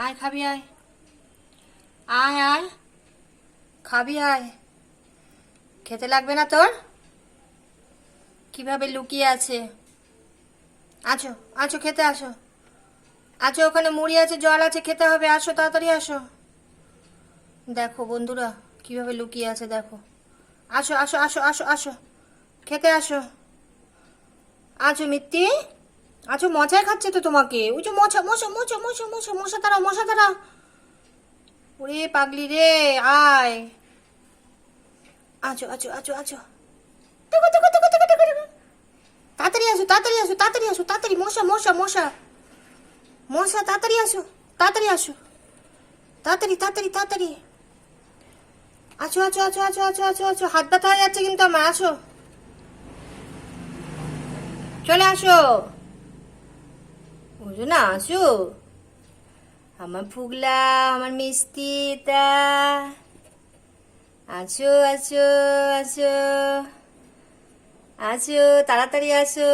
আয়, খাবি আয়। আয় আয়। খাবি আয়। খেতে লাগবে না তোর? কীভাবে লুকিয়ে আছে? আছো আছো, খেতে আসো। আছো, ওখানে মুড়ি আছে, জল আছে, খেতে হবে। আসো, তাড়াতাড়ি আসো। দেখো বন্ধুরা, কীভাবে লুকিয়ে আছে, দেখো। আসো আসো আসো আসো আসো। খেতে আসো। আছো মিত্তি? আছো মজায় খাচ্ছে তো তোমাকে। ওই যে মশা মশা মশা মশা মশা মশা তারা মশা তারা। ওরে পাগলি রে, আয়। আছো আছো আছো আছো তাড়াতাড়ি আসো তাড়াতাড়ি আসো তাড়াতাড়ি আসো, তাড়াতাড়ি। মশা মশা মশা। মশা, তাড়াতাড়ি আসো তাড়াতাড়ি আসো। তাড়াতাড়ি তাড়াতাড়ি তাড়াতাড়ি। আছো আছো আছো আছো আছো আছো আছো হাত ব্যথা হয়ে যাচ্ছে কিন্তু আমার। আসো। চলে আসো। বুঝো না আসো আমার ফুগলা আমার মিষ্টিতা আছো আছো আছো আছো তাড়াতাড়ি আসো